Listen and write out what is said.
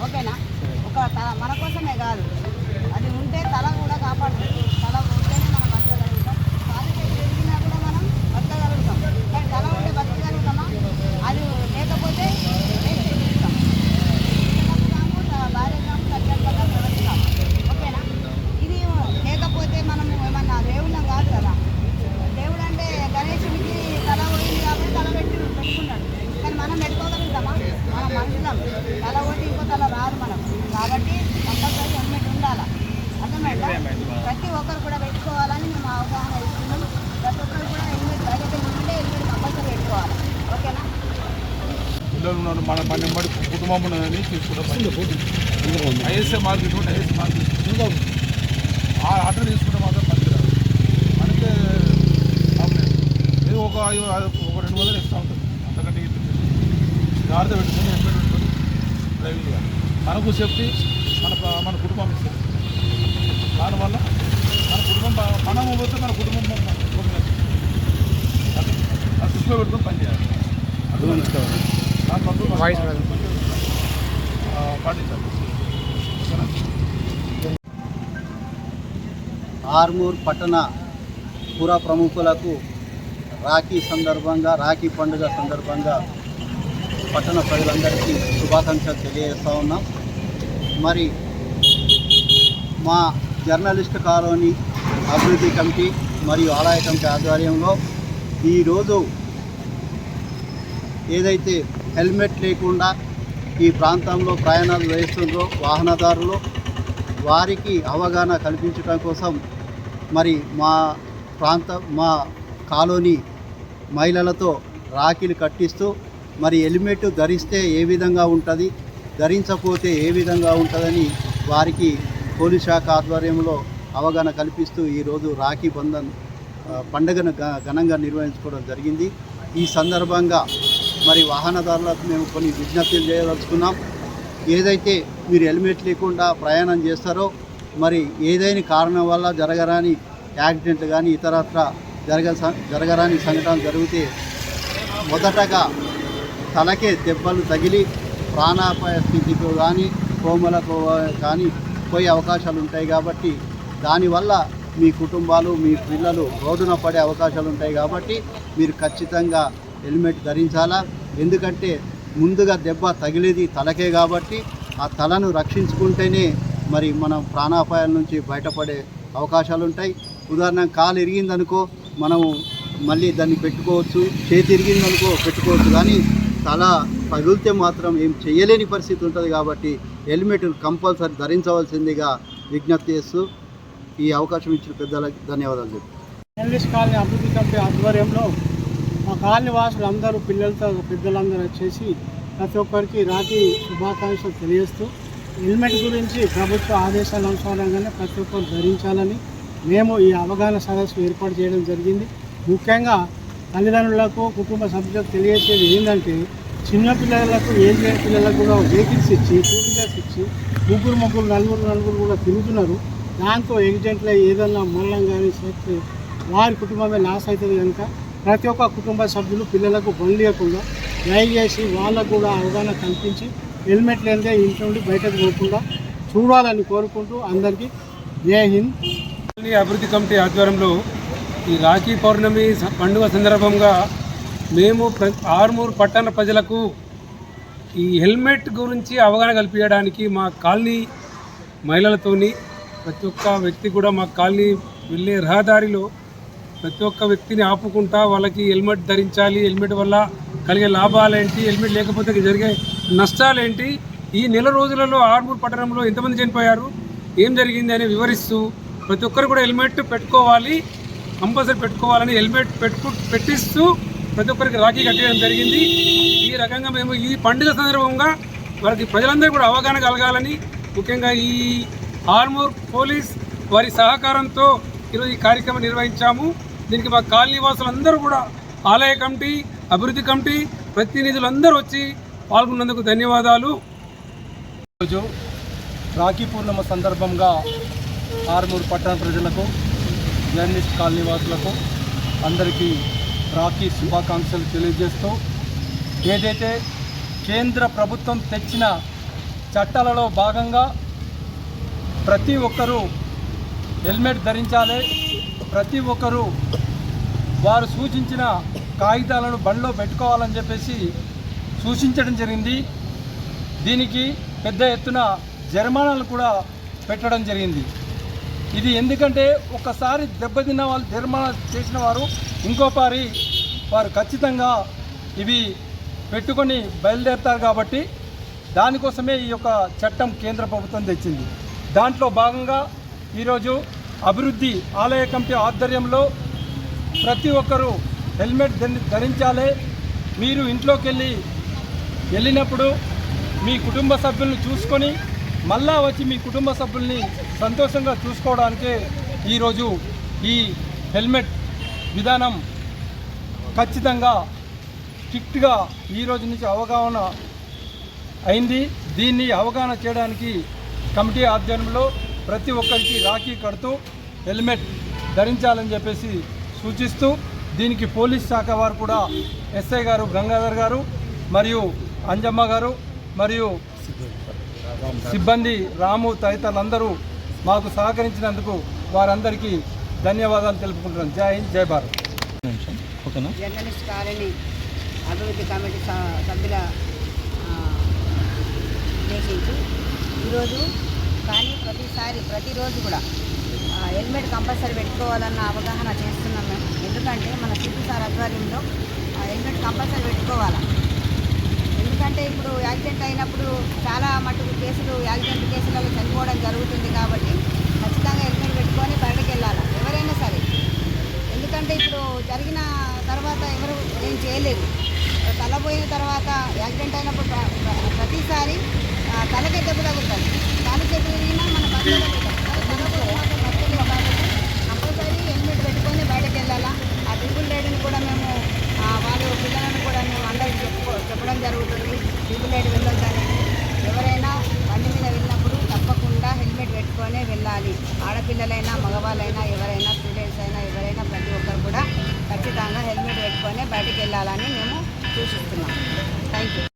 ఓకేనా? ఒక తల మన కోసమే కాదు. అది ఉంటే తల కూడా కాపాడుతుంది తల ఉంటేనే మనం బతకగలుగుతాం కాలు చేతులు ఎదిగినా కూడా మనం బతకగలుగుతాం కానీ తల ఉంటే బతకగలుగుతామా అది లేకపోతే వేస్ట్ చేస్తాం పిల్లలకు కాము, త- భార్యకు కాము, తల్లిదండ్రులకు ప్రవర్తిస్తాం ఓకేనా ఇది లేకపోతే మనం ఏమన్నా దేవుళ్ళం కాదు కదా దేవుడు అంటే గణేశునికి తల పోయింది కాబట్టి తల పెట్టి పెట్టుకున్నాడు కానీ మనం పెట్టుకోగలుగుతామా మనం మనుషులం తల పోతే ఇంకో తల రాదు మనం కాబట్టి కంపల్సరీ హెల్మెట్ ఉండాలా అర్థమైందా ప్రతి ఒక్కరు కూడా పెట్టుకోవాలని మేము అవగాహన ఇస్తున్నాం ప్రతి ఒక్కరు కూడా హెల్మెట్ బయటకు ఉంటే హెల్మెట్ కంపల్సరీ పెట్టుకోవాలి ఓకేనా ఉన్నారు మన మన వెంబడి కుటుంబం ఉన్నదని తీసుకుంటాం. ఐఎస్ఏ మార్కెట్ ఉంటే ఐఎస్ఏ మార్కెట్ ఆ ఆర్డర్ తీసుకుంటే మాత్రం పనికిరాదు మనకే ఏదో ఒక ఒక రెండు వందలు ఇస్తూ ఉంటుంది అంతకంటే ఇది జాగ్రత్త పెట్టుకొని హెల్మెట్ పెట్టుకొని డ్రైవింగ్ చేయాలి. మనకు సేఫ్టీ మన మన కుటుంబం సేఫ్టీ. దానివల్ల మన కుటుంబం మనం పోతే మన కుటుంబం ఆ దృష్టిలో పెట్టుకొని పనిచేయాలి దానివల్ల వాయిస్ ఆర్మూర్ పట్టణ పుర ప్రముఖులకు రాఖీ సందర్భంగా రాఖీ పండుగ సందర్భంగా పట్టణ ప్రజలందరికీ శుభాకాంక్షలు తెలియజేస్తూ ఉన్నాం. మరి మా జర్నలిస్ట్ కాలనీ అభివృద్ధి కమిటీ మరియు ఆదాయ కమిటీ ఆధ్వర్యంలో ఈరోజు ఏదైతే హెల్మెట్ లేకుండా ఈ ప్రాంతంలో ప్రయాణాలు చేస్తుండ్రో వాహనదారులు. వారికి అవగాహన కల్పించడం కోసం మరి మా ప్రాంత మా కాలనీ మహిళలతో రాఖీలు కట్టిస్తూ మరి హెల్మెట్ ధరిస్తే ఏ విధంగా ఉంటుంది ధరించకపోతే ఏ విధంగా ఉంటుందని వారికి పోలీస్ శాఖ ఆధ్వర్యంలో అవగాహన కల్పిస్తూ ఈరోజు రాఖీ బంధన్ పండుగను ఘ- ఘనంగా నిర్వహించుకోవడం జరిగింది. ఈ సందర్భంగా మరి వాహనదారులకు మేము కొన్ని విజ్ఞప్తులు చేయదలుచుకున్నాం. ఏదైతే మీరు హెల్మెట్ లేకుండా ప్రయాణం చేస్తారో మరి ఏదైనా కారణం వల్ల జరగరాని యాక్సిడెంట్లు కానీ ఇతరత్ర జరగ జరగరాని సంఘటన జరిగితే మొదటగా తలకే దెబ్బలు తగిలి ప్రాణాపాయ స్థితికి కానీ కోమలకు కానీ పోయే అవకాశాలు ఉంటాయి కాబట్టి దానివల్ల మీ కుటుంబాలు మీ పిల్లలు రోడ్డున పడే అవకాశాలు ఉంటాయి కాబట్టి మీరు ఖచ్చితంగా హెల్మెట్ ధరించాలా? ఎందుకంటే ముందుగా దెబ్బ తగిలేది తలకే కాబట్టి ఆ తలను రక్షించుకుంటేనే మరి మనం ప్రాణాపాయాల నుంచి బయటపడే అవకాశాలు ఉంటాయి ఉదాహరణ కాలు ఇరిగిందనుకో మనము మళ్ళీ దాన్ని పెట్టుకోవచ్చు చేతి ఇరిగిందనుకో పెట్టుకోవచ్చు కానీ తల పగిలితే మాత్రం ఏం చేయలేని పరిస్థితి ఉంటుంది కాబట్టి హెల్మెట్ కంపల్సరీ ధరించవలసిందిగా విజ్ఞప్తి చేస్తూ ఈ అవకాశం ఇచ్చిన పెద్దలకు ధన్యవాదాలు చెప్తాను జర్నలిస్ట్ కాలనీ అభివృద్ధి కమిటీ ఆధ్వర్యంలో మా కాలనీ వాసులు అందరూ పిల్లలతో పెద్దలందరూ వచ్చేసి ప్రతి ఒక్కరికి రాత్రి శుభాకాంక్షలు తెలియజేస్తూ హెల్మెట్ గురించి ప్రభుత్వ ఆదేశాల అనుసారంగానే ప్రతి ఒక్కరు ధరించాలని మేము ఈ అవగాహన సదస్సు ఏర్పాటు చేయడం జరిగింది. ముఖ్యంగా తల్లిదండ్రులకు కుటుంబ సభ్యులకు తెలియజేసేది ఏంటంటే చిన్న పిల్లలకు ఏజ్ లేని పిల్లలకు కూడా వెహికల్స్ ఇచ్చి టూ వీలర్స్ ఇచ్చి ముగ్గురు ముగ్గురు నలుగురు నలుగురు కూడా తిరుగుతున్నారు. దాంతో ఎగ్జెంట్లో ఏదన్నా మరణం కానీ చేస్తే వారి కుటుంబమే లాస్ అవుతుంది కనుక ప్రతి ఒక్క కుటుంబ సభ్యులు పిల్లలకు బండియకుండా దయచేసి వాళ్ళకు కూడా అవగాహన కల్పించి హెల్మెట్ లేనిదే ఇంట్లో నుండి బయటకు పోకుండా చూడాలని కోరుకుంటూ అందరికీ జై హింద్. అభివృద్ధి కమిటీ ఆధ్వర్యంలో ఈ రాఖీ పౌర్ణమి పండుగ సందర్భంగా మేము ఆరుమూరు పట్టణ ప్రజలకు ఈ హెల్మెట్ గురించి అవగాహన కల్పించడానికి మా కాలనీ మహిళలతోని ప్రతి ఒక్క వ్యక్తి కూడా మా కాలనీ వెళ్ళే రహదారిలో ప్రతి ఒక్క వ్యక్తిని ఆపుకుంటా వాళ్ళకి హెల్మెట్ ధరించాలి. హెల్మెట్ వల్ల కలిగే లాభాలేంటి? హెల్మెట్ లేకపోతే జరిగే నష్టాలేంటి? ఈ నెల రోజులలో ఆర్మూర్ పట్టణంలో ఎంతమంది చనిపోయారు? ఏం జరిగింది అని వివరిస్తూ ప్రతి ఒక్కరు కూడా హెల్మెట్ పెట్టుకోవాలి. కంపల్సరీ పెట్టుకోవాలని హెల్మెట్ పెట్టుకు పెట్టిస్తూ ప్రతి ఒక్కరికి రాఖీ కట్టడం జరిగింది. ఈ రకంగా మేము ఈ పండుగ సందర్భంగా వారికి ప్రజలందరూ కూడా అవగాహన కలగాలని ముఖ్యంగా ఈ ఆర్మూర్ పోలీస్ వారి సహకారంతో ఈరోజు ఈ కార్యక్రమం నిర్వహించాము. దీనికి మా కాలనీ కూడా ఆలయ కమిటీ అభివృద్ధి కమిటీ ప్రతినిధులందరూ వచ్చి పాల్గొన్నందుకు ధన్యవాదాలు. ఈరోజు రాఖీ పూర్ణిమ సందర్భంగా ఆరుమూరు పట్టణ ప్రజలకు జర్నలిస్ట్ కాలనీ వాసులకు అందరికీ రాఖీ శుభాకాంక్షలు తెలియజేస్తూ ఏదైతే కేంద్ర ప్రభుత్వం తెచ్చిన చట్టాలలో భాగంగా ప్రతి ఒక్కరూ హెల్మెట్ ధరించాలి ప్రతి ఒక్కరూ వారు సూచించిన కాగితాలను బండిలో పెట్టుకోవాలని చెప్పేసి సూచించడం జరిగింది. దీనికి పెద్ద ఎత్తున జరిమానాలు కూడా పెట్టడం జరిగింది. ఇది ఎందుకంటే ఒకసారి దెబ్బతిన్న వాళ్ళు జరిమానా చేసిన వారు ఇంకోపారి వారు ఖచ్చితంగా ఇవి పెట్టుకొని బయలుదేరుతారు కాబట్టి దానికోసమే ఈ యొక్క చట్టం కేంద్ర ప్రభుత్వం తెచ్చింది. దాంట్లో భాగంగా ఈరోజు అభివృద్ధి ఆలయ కమిటీ ఆధ్వర్యంలో ప్రతి ఒక్కరూ హెల్మెట్ ధరించాలి. మీరు ఇంట్లోకి వెళ్ళి వెళ్ళినప్పుడు మీ కుటుంబ సభ్యుల్ని చూసుకొని మళ్ళా వచ్చి మీ కుటుంబ సభ్యుల్ని సంతోషంగా చూసుకోవడానికే ఈరోజు ఈ హెల్మెట్ విధానం ఖచ్చితంగా స్ట్రిక్ట్గా ఈ రోజు నుంచి అవగాహన అయింది. దీన్ని అవగాహన చేయడానికి కమిటీ ఆధ్వర్యంలో ప్రతి ఒక్కరికి రాఖీ కడుతూ హెల్మెట్ ధరించాలని చెప్పేసి సూచిస్తూ దీనికి పోలీస్ శాఖ వారు కూడా ఎస్ఐ గారు గంగాధర్ గారు మరియు అంజమ్మ గారు మరియు సిబ్బంది రాము తదితరులందరూ మాకు సహకరించినందుకు వారందరికీ ధన్యవాదాలు తెలుపుకుంటున్నాను జై హింద్ జై భారత్. జర్నలిస్ట్ కాలనీ అభివృద్ధి కమిటీ సభ్యుల ఆ, ఉద్దేశించి ఈరోజు కానీ ప్రతిసారి ప్రతిరోజు కూడా హెల్మెట్ కంపల్సరీ పెట్టుకోవాలన్న అవగాహన చేస్తున్నాం మేము. ఎందుకంటే మన సిటీ సార్ ఆధ్వర్యంలో హెల్మెట్ కంపల్సరీ పెట్టుకోవాలి? ఎందుకంటే ఇప్పుడు యాక్సిడెంట్ అయినప్పుడు చాలా మటుకు కేసులు యాక్సిడెంట్ కేసులలో చనిపోవడం జరుగుతుంది కాబట్టి ఖచ్చితంగా హెల్మెట్ పెట్టుకొని బయటకు వెళ్ళాలి? ఎవరైనా సరే. ఎందుకంటే ఇప్పుడు జరిగిన తర్వాత ఎవరు ఏం చేయలేదు. తలబోయిన తర్వాత యాక్సిడెంట్ అయినప్పుడు ప్రతిసారి తలకే దెబ్బ తగులుతుంది. తల చేతులు తిరిగినా మన బంధువులు కంపల్సరీ హెల్మెట్ పెట్టుకొని బయటకు వెళ్ళాలా ఆ ట్రిపుల్ కూడా మేము వాళ్ళు పిల్లలను కూడా మేము అందరికి చెప్పుకో చెప్పడం జరుగుతుంది. ట్రిపుల్ లేడీ వెళ్ళొద్దని. ఎవరైనా బండి మీద వెళ్ళినప్పుడు తప్పకుండా హెల్మెట్ పెట్టుకొనే వెళ్ళాలి. ఆడపిల్లలైనా మగవాళ్ళైనా ఎవరైనా స్టూడెంట్స్ అయినా ఎవరైనా ప్రతి ఒక్కరు కూడా ఖచ్చితంగా హెల్మెట్ పెట్టుకొని బయటికి వెళ్ళాలని మేము సూచిస్తున్నాం. Thank you